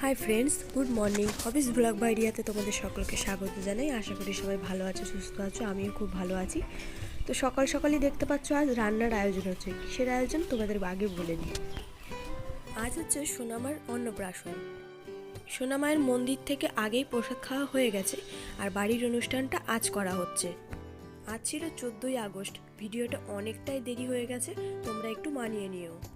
Hi friends good morning office blog বা এরিয়াতে তোমাদের সকলকে স্বাগত জানাই। আশা করি সবাই ভালো আছো, সুস্থ আছো। আমিও খুব ভালো আছি। তো সকাল সকালই দেখতে পাচ্ছ, আজ রান্নার আয়োজন হচ্ছে। কিসের আয়োজন? তোমাদের আগে বলে দিই। আজ হচ্ছে সোনামার অন্নপ্রাশন। সোনামায়ের মন্দির থেকে আগেই প্রসাদ খাওয়া হয়ে গেছে আর বাড়ির অনুষ্ঠানটা আজ করা হচ্ছে। আজ ছিল চোদ্দোই আগস্ট। ভিডিওটা অনেকটাই দেরি হয়ে গেছে, তোমরা একটু মানিয়ে নিও।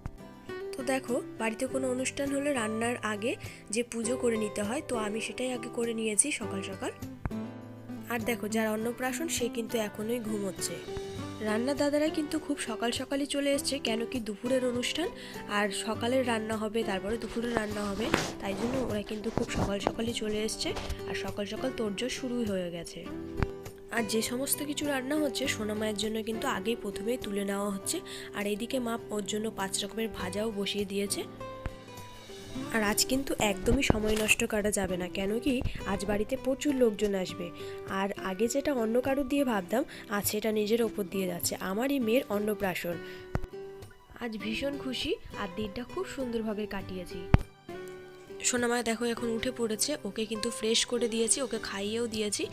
তো দেখো, বাড়িতে কোনো অনুষ্ঠান হলে রান্নার আগে যে পুজো করে নিতে হয়, তো আমি সেটাই আগে করে নিয়েছি সকাল সকাল। আর দেখো, যার অন্নপ্রাশন সে কিন্তু এখনোই ঘুমোচ্ছে। রান্নার দাদারা কিন্তু খুব সকাল সকালই চলে এসছে, কেন কি দুপুরের অনুষ্ঠান, আর সকালের রান্না হবে, তারপরে দুপুরের রান্না হবে, তাই জন্য ওরা কিন্তু খুব সকাল সকালই চলে এসছে, আর সকাল সকাল তোড়জোড় শুরুই হয়ে গেছে। আর যে সমস্ত কিছু রান্না হচ্ছে, সোনা মায়ের জন্য কিন্তু আগেই প্রথমেই তুলে নেওয়া হচ্ছে। আর এদিকে মা ওর জন্য পাঁচ রকমের ভাজাও বসিয়ে দিয়েছে। আর আজ কিন্তু একদমই সময় নষ্ট করা যাবে না, কেন কি আজ বাড়িতে প্রচুর লোকজন আসবে। আর আগে যেটা অন্য কারোর দিয়ে ভাবতাম, আজ সেটা নিজের ওপর দিয়ে যাচ্ছে। আমারই মেয়ের অন্নপ্রাশন। আজ ভীষণ খুশি, আর দিনটা খুব সুন্দরভাবে কাটিয়েছি। সোনামায় দেখো এখন উঠে পড়েছে, ওকে কিন্তু ফ্রেশ করে দিয়েছি, ওকে খাইয়েও দিয়েছি।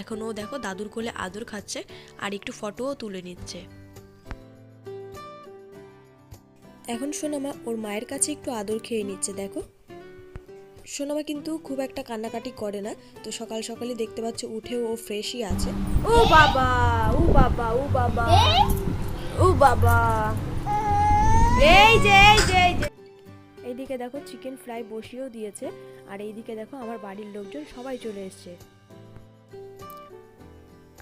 এখন ও দেখো দাদুর কোলে আদর খাচ্ছে আর একটু ফটোও তুলে নিচ্ছে। এখন সোনামা ওর মায়ের কাছে একটু আদর খেয়ে নিচ্ছে, দেখো। সোনামা কিন্তু খুব একটা কান্নাকাটি করে না, তো সকাল সকালে দেখতে পাচ্ছ উঠেও ও ফ্রেশই আছে। ও বাবা ও বাবা ও বাবা ও বাবা। এই যে এই যে এইদিকে দেখো চিকেন ফ্রাই বসিয়েও দিয়েছে, আর এইদিকে দেখো আমার বাড়ির লোকজন সবাই চলে এসছে।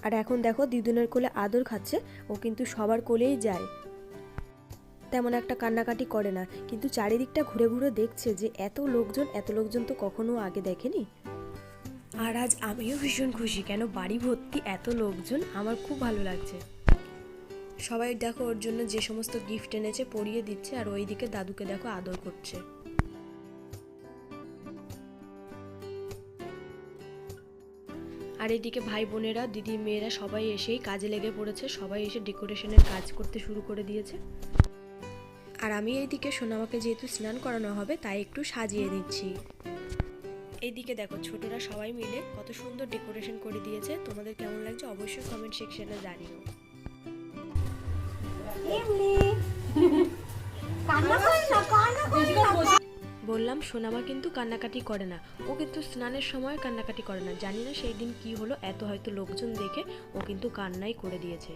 আর এখন দেখো দিদুনের কোলে আদর খাচ্ছে, ও কিন্তু সবার কোলেই যায়। তেমন একটা কান্নাকাটি করে না, কিন্তু চারিদিকটা ঘুরে ঘুরে দেখছে যে এত লোকজন এত লোকজন তো কখনো আগে দেখেনি। আর আজ আমিও ভীষণ খুশি, কেন বাড়ি ভর্তি এত লোকজন, আমার খুব ভালো লাগছে। সবাই দেখো ওর জন্য যে সমস্ত গিফট এনেছে পরিয়ে দিচ্ছে আর ওইদিকে দাদুকে দেখো আদর করছে। আর এদিকে ভাই বোনেরা, দিদি মেয়েরা সবাই এসেই কাজে লেগে পড়েছে, সবাই এসে ডেকোরেশনের কাজ করতে শুরু করে দিয়েছে। আর আমি এইদিকে সোনামাকে যেহেতু স্নান করানো হবে, তাই একটু সাজিয়ে দিচ্ছি। এইদিকে দেখো ছোটরা সবাই মিলে কত সুন্দর ডেকোরেশন করে দিয়েছে। তোমাদের কেমন লাগছে অবশ্যই কমেন্ট সেকশনে জানিও। বললাম, সোনামা কিন্তু কান্নাকাটি করে না। ও কিন্তু স্নানের সময় কান্নাকাটি করে না। জানি না সেই দিন কি হলো, এত হয়তো লোকজন দেখে ও কিন্তু কান্নাই করে দিয়েছে।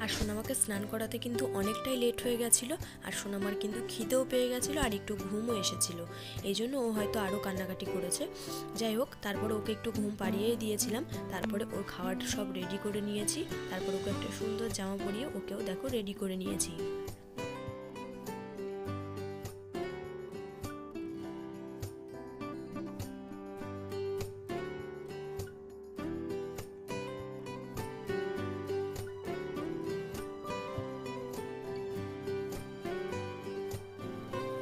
আর সোনামাকে স্নান করাতে কিন্তু অনেকটাই লেট হয়ে গেছিল, আর সোনামার কিন্তু খিদেও পেয়ে গেছিল আর একটু ঘুমও এসেছিল। এই জন্য ও হয়তো আরও কান্নাকাটি করেছে। যাই হোক, তারপরে ওকে একটু ঘুম পাড়িয়েই দিয়েছিলাম। তারপরে ওর খাওয়াটা সব রেডি করে নিয়েছি। তারপর ওকে একটা সুন্দর জামা পরিয়ে ওকেও দেখো রেডি করে নিয়েছি।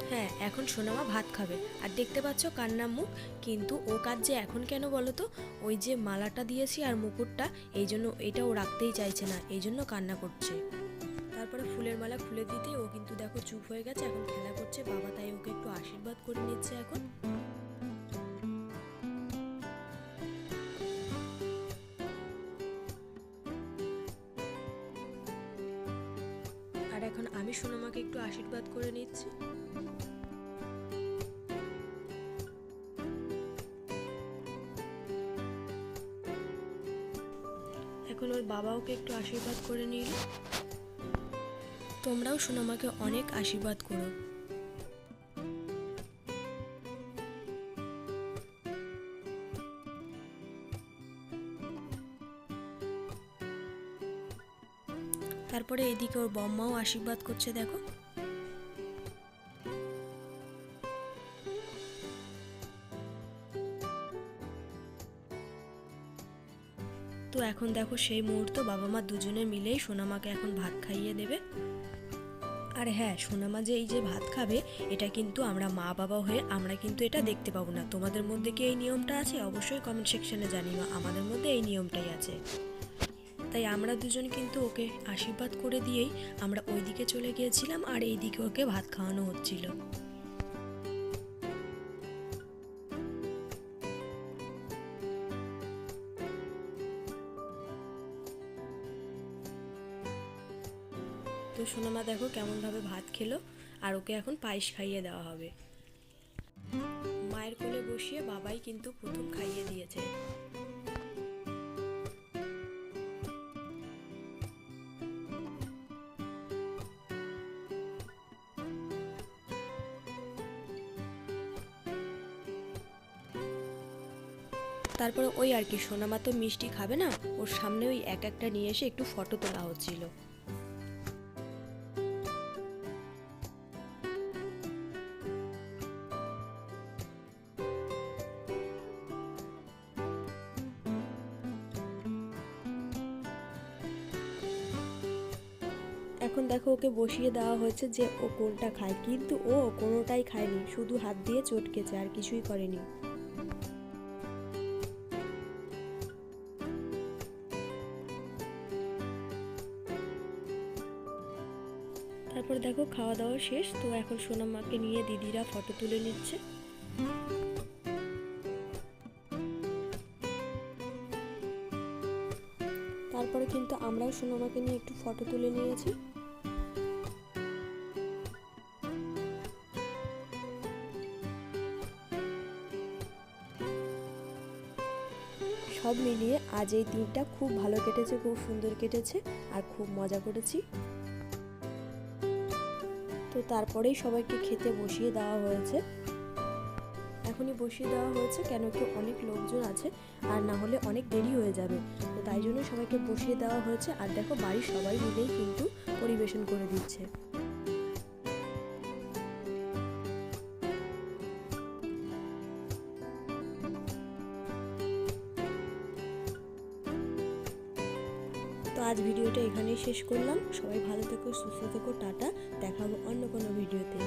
হ্যাঁ এখন সোনামা ভাত খাবে। আর দেখতে পাচ্ছ কান্না মুখ, কিন্তু ও কাজ যে এখন কেন বলো তো? ওই যে মালাটা দিয়েছি আর মুকুটটা, এই জন্য এটা ও রাখতেই চাইছে না, এই জন্য কান্না করছে। তারপরে ফুলের মালা খুলে দিতে ও কিন্তু দেখো চুপ হয়ে গেছে, এখন খেলা করছে বাবা, তাই ওকে একটু আশীর্বাদ করে নিচ্ছে এখন। আর এখন আমি সোনামাকে একটু আশীর্বাদ করে নিচ্ছি। এখন ওর বাবা ওকে একটু আশীর্বাদ করে নিল তোমরাও শোনো আমাকে অনেক আশীর্বাদ করো। তারপরে এদিকে ওর বম্মাও আশীর্বাদ করছে, দেখো। তো এখন দেখো সেই মুহূর্ত বাবা মা দুজনে মিলেই সোনামাকে এখন ভাত খাইয়ে দেবে। আর হ্যাঁ সোনামা যে এই যে ভাত খাবে, এটা কিন্তু আমরা মা বাবা হয়ে আমরা কিন্তু এটা দেখতে পাবো না। তোমাদের মধ্যে কি এই নিয়মটা আছে? অবশ্যই কমেন্ট সেকশনে জানিও আমাদের মধ্যে এই নিয়মটাই আছে। তাই আমরা দুজন কিন্তু ওকে আশীর্বাদ করে দিয়েই আমরা ওই দিকে চলে গিয়েছিলাম আর এই দিকে ওকে ভাত খাওয়ানো হচ্ছিল। তো সোনামা দেখো কেমনভাবে ভাত খেলো, আর ওকে এখন পায়েস খাইয়ে দেওয়া হবে। মায়ের কোলে বসিয়ে বাবাই কিন্তু প্রথম খাইয়ে দিয়েছে। তারপরে ওই আর কি, সোনামা তো মিষ্টি খাবে না, ওর সামনে ওই এক একটা নিয়ে এসে একটু ফটো তোলা হচ্ছিল। এখন দেখো ওকে বসিয়ে দেওয়া হয়েছে যে ও কোনটা খায়। কিন্তু ও কোনোটাই খায়নি, শুধু হাত দিয়ে চটকেছে, আর কিছুই করেনি। তারপর দেখো খাওয়া দাওয়া শেষ, তো এখন সোনামাকে নিয়ে দিদিরা ফটো তুলে নিচ্ছে। তারপরে কিন্তু আমরাও সোনামাকে নিয়ে একটু ফটো তুলে নিয়েছি। সব মিলিয়ে আজ এই দিনটা খুব ভালো কেটেছে, খুব সুন্দর কেটেছে আর খুব মজা করেছি। তো তারপরেই সবাইকে খেতে বসিয়ে দেওয়া হয়েছে। এখনই বসিয়ে দেওয়া হয়েছে কেন কি অনেক লোকজন আছে আর না হলে অনেক দেরি হয়ে যাবে। তো তাই জন্য সবাইকে বসিয়ে দেওয়া হয়েছে আর দেখো বাড়ির সবাই মিলেই কিন্তু পরিবেশন করে দিচ্ছে। তো আজ ভিডিওটা এখানেই শেষ করলাম। সবাই ভালো থেকো, সুস্থ থেকো, টাটা। দেখাবো অন্য কোনো ভিডিওতে।